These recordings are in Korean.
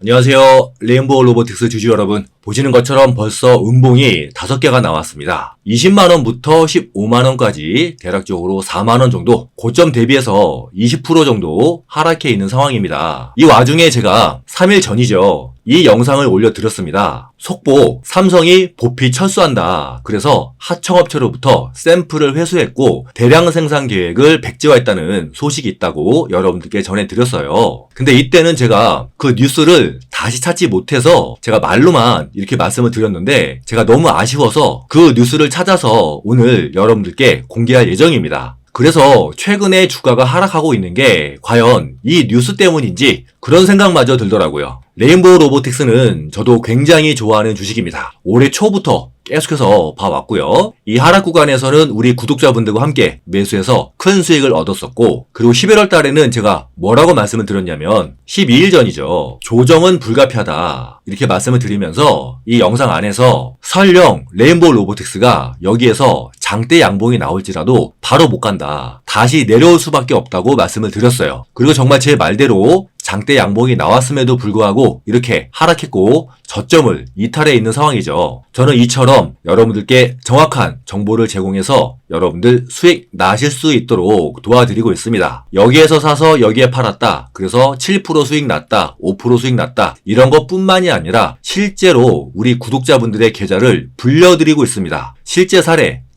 안녕하세요. 레인보우 로보틱스 주주 여러분. 보시는 것처럼 벌써 음봉이 5개가 나왔습니다. 20만원부터 15만원까지 대략적으로 4만원 정도 고점 대비해서 20% 정도 하락해 있는 상황입니다. 이 와중에 제가 3일 전이죠. 이 영상을 올려드렸습니다. 속보 삼성이 보피 철수한다. 그래서 하청업체로부터 샘플을 회수했고 대량 생산 계획을 백지화했다는 소식이 있다고 여러분들께 전해드렸어요. 근데 이때는 제가 그 뉴스를 다시 찾지 못해서 제가 말로만 이렇게 말씀을 드렸는데 제가 너무 아쉬워서 그 뉴스를 찾 아서 오늘 여러분들께 공개할 예정입니다. 그래서 최근에 주가가 하락하고 있는 게 과연 이 뉴스 때문인지 그런 생각마저 들더라고요. 레인보우 로보틱스는 저도 굉장히 좋아하는 주식입니다. 올해 초부터 계속해서 봐왔고요. 이 하락 구간에서는 우리 구독자분들과 함께 매수해서 큰 수익을 얻었었고, 그리고 11월 달에는 제가 뭐라고 말씀을 드렸냐면, 12일 전이죠. 조정은 불가피하다. 이렇게 말씀을 드리면서 이 영상 안에서 설령 레인보우 로보틱스가 여기에서 장대 양봉이 나올지라도 바로 못 간다. 다시 내려올 수밖에 없다고 말씀을 드렸어요. 그리고 정말 제 말대로 장대 양봉이 나왔음에도 불구하고 이렇게 하락했고 저점을 이탈해 있는 상황이죠. 저는 이처럼 여러분들께 정확한 정보를 제공해서 여러분들 수익 나실 수 있도록 도와드리고 있습니다. 여기에서 사서 여기에 팔았다. 그래서 7% 수익 났다. 5% 수익 났다. 이런 것 뿐만이 아니라 실제로 우리 구독자분들의 계좌를 불려드리고 있습니다. 실제 사례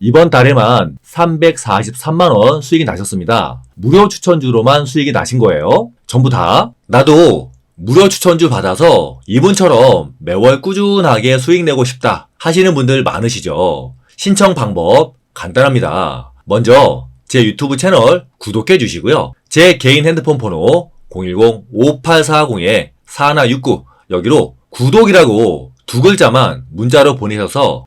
이번 달에만 343만원 수익이 나셨습니다. 무료 추천주로만 수익이 나신 거예요. 전부 다. 나도 무료 추천주 받아서 이분처럼 매월 꾸준하게 수익 내고 싶다 하시는 분들 많으시죠. 신청 방법 간단합니다. 먼저 제 유튜브 채널 구독해 주시고요. 제 개인 핸드폰 번호 010-5840-4169 여기로 구독이라고 두 글자만 문자로 보내셔서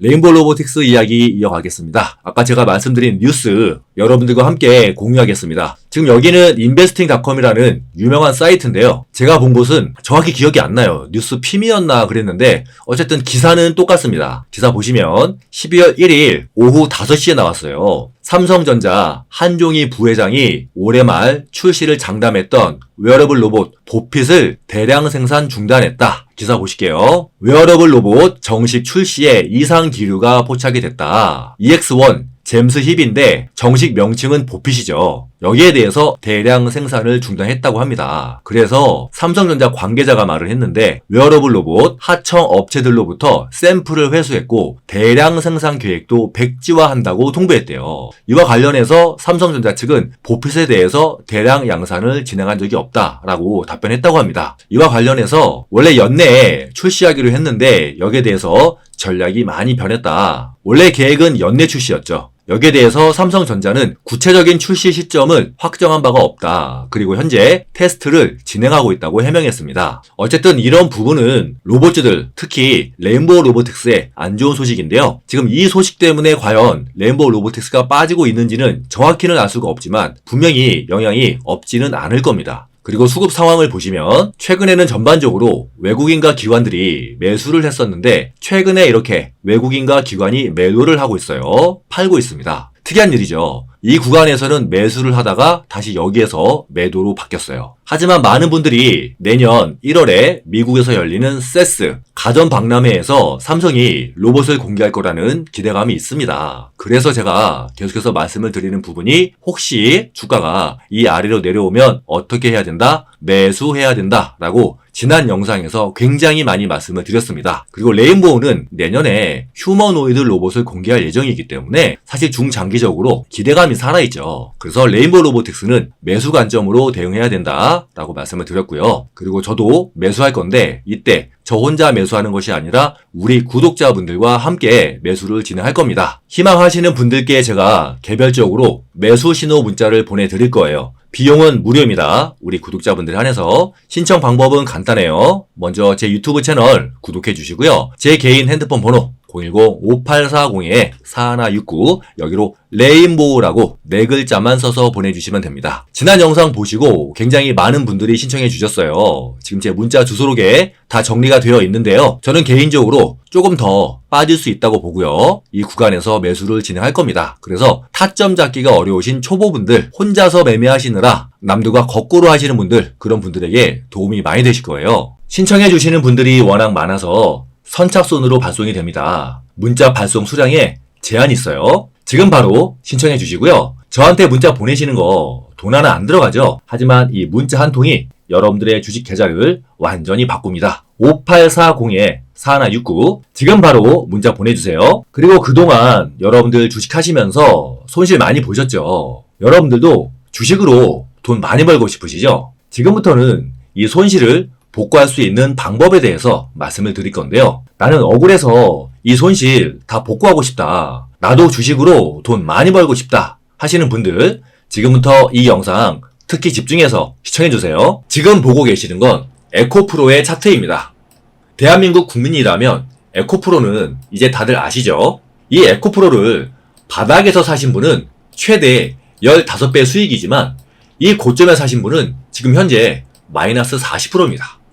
레인보우 로보틱스 이야기 이어가겠습니다. 아까 제가 말씀드린 뉴스 여러분들과 함께 공유하겠습니다. 지금 여기는 인베스팅닷컴이라는 유명한 사이트인데요. 제가 본 곳은 정확히 기억이 안 나요. 뉴스 핌이었나 그랬는데 어쨌든 기사는 똑같습니다. 기사 보시면 12월 1일 오후 5시에 나왔어요. 삼성전자 한종희 부회장이 올해 말 출시를 장담했던 웨어러블 로봇 보핏을 대량 생산 중단했다. 기사 보실게요. 웨어러블 로봇 정식 출시에 이상 기류가 포착이 됐다. EX1 잼스 힙인데 정식 명칭은 보핏이죠. 여기에 대해서 대량 생산을 중단했다고 합니다. 그래서 삼성전자 관계자가 말을 했는데 웨어러블 로봇 하청 업체들로부터 샘플을 회수했고 대량 생산 계획도 백지화한다고 통보했대요. 이와 관련해서 삼성전자 측은 보핏에 대해서 대량 양산을 진행한 적이 없다라고 답변했다고 합니다. 이와 관련해서 원래 출시하기로 했는데 여기에 대해서 전략이 많이 변했다. 원래 계획은 연내 출시였죠. 여기에 대해서 삼성전자는 구체적인 출시 시점을 확정한 바가 없다. 그리고 현재 테스트를 진행하고 있다고 해명했습니다. 어쨌든 이런 부분은 로봇들, 특히 레인보우 로보틱스의 안 좋은 소식인데요. 지금 이 소식 때문에 과연 레인보우 로보틱스가 빠지고 있는지는 정확히는 알 수가 없지만 분명히 영향이 없지는 않을 겁니다. 그리고 수급 상황을 보시면 최근에는 전반적으로 외국인과 기관들이 매수를 했었는데 최근에 이렇게 외국인과 기관이 매도를 하고 있어요. 팔고 있습니다. 특이한 일이죠. 이 구간에서는 매수를 하다가 다시 여기에서 매도로 바뀌었어요. 하지만 많은 분들이 내년 1월에 미국에서 열리는 세스 가전 박람회에서 삼성이 로봇을 공개할 거라는 기대감이 있습니다. 그래서 제가 계속해서 말씀을 드리는 부분이 혹시 주가가 이 아래로 내려오면 어떻게 해야 된다? 매수해야 된다라고 지난 영상에서 굉장히 많이 말씀을 드렸습니다. 그리고 레인보우는 내년에 휴머노이드 로봇을 공개할 예정이기 때문에 사실 중장기적으로 기대감이 살아있죠. 그래서 레인보우 로보틱스는 매수 관점으로 대응해야 된다라고 말씀을 드렸고요. 그리고 저도 매수할 건데 이때 저 혼자 매수하는 것이 아니라 우리 구독자분들과 함께 매수를 진행할 겁니다. 희망하시는 분들께 제가 개별적으로 매수 신호 문자를 보내드릴 거예요. 비용은 무료입니다. 우리 구독자분들 한해서 신청 방법은 간단해요. 먼저 제 유튜브 채널 구독해 주시고요. 제 개인 핸드폰 번호 010-5840-4169 여기로 레인보우라고 네 글자만 써서 보내주시면 됩니다. 지난 영상 보시고 굉장히 많은 분들이 신청해 주셨어요. 지금 제 문자 주소록에 다 정리가 되어 있는데요. 저는 개인적으로 조금 더 빠질 수 있다고 보고요. 이 구간에서 매수를 진행할 겁니다. 그래서 타점 잡기가 어려우신 초보분들 혼자서 매매하시느라 남들과 거꾸로 하시는 분들 그런 분들에게 도움이 많이 되실 거예요. 신청해 주시는 분들이 워낙 많아서 선착순으로 발송이 됩니다. 문자 발송 수량에 제한이 있어요. 지금 바로 신청해 주시고요. 저한테 문자 보내시는 거 돈 하나 안 들어가죠? 하지만 이 문자 한 통이 여러분들의 주식 계좌를 완전히 바꿉니다. 5840-4169 지금 바로 문자 보내주세요. 그리고 그동안 여러분들 주식 하시면서 손실 많이 보셨죠? 여러분들도 주식으로 돈 많이 벌고 싶으시죠? 지금부터는 이 손실을 복구할 수 있는 방법에 대해서 말씀을 드릴 건데요. 나는 억울해서 이 손실 다 복구하고 싶다. 나도 주식으로 돈 많이 벌고 싶다. 하시는 분들 지금부터 이 영상 특히 집중해서 시청해주세요. 지금 보고 계시는 건 에코프로의 차트입니다. 대한민국 국민이라면 에코프로는 이제 다들 아시죠? 이 에코프로를 바닥에서 사신 분은 최대 15배 수익이지만 이 고점에 사신 분은 지금 현재 마이너스 40%입니다.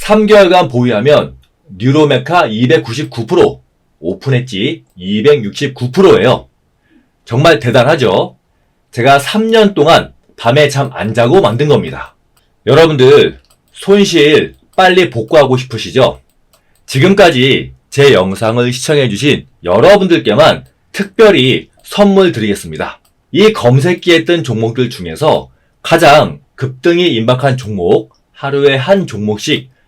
3개월간 보유하면 뉴로메카 299%, 오픈엣지 269%예요. 정말 대단하죠? 제가 3년 동안 밤에 잠 안 자고 만든 겁니다. 여러분들 손실 빨리 복구하고 싶으시죠? 지금까지 제 영상을 시청해주신 여러분들께만 특별히 선물 드리겠습니다. 이 검색기에 뜬 종목들 중에서 가장 급등이 임박한 종목 하루에 한 종목씩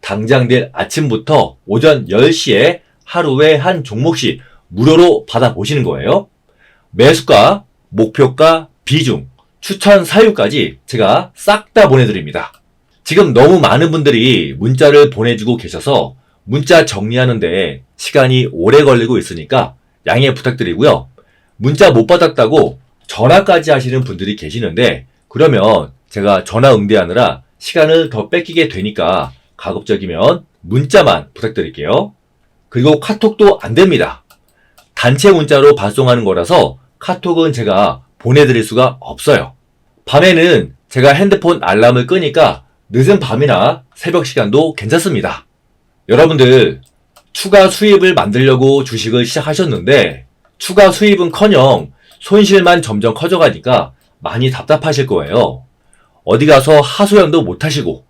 당장 내일 아침부터 오전 10시에 하루에 한 종목씩 무료로 받아보시는 거예요. 매수가, 목표가, 비중, 추천 사유까지 제가 싹 다 보내드립니다. 지금 너무 많은 분들이 문자를 보내주고 계셔서 문자 정리하는데 시간이 오래 걸리고 있으니까 양해 부탁드리고요. 문자 못 받았다고 전화까지 하시는 분들이 계시는데 그러면 제가 전화 응대하느라 시간을 더 뺏기게 되니까 가급적이면 문자만 부탁드릴게요. 그리고 카톡도 안 됩니다. 단체 문자로 발송하는 거라서 카톡은 제가 보내드릴 수가 없어요. 밤에는 제가 핸드폰 알람을 끄니까 늦은 밤이나 새벽 시간도 괜찮습니다. 여러분들 추가 수입을 만들려고 주식을 시작하셨는데 추가 수입은 커녕 손실만 점점 커져가니까 많이 답답하실 거예요. 어디 가서 하소연도 못 하시고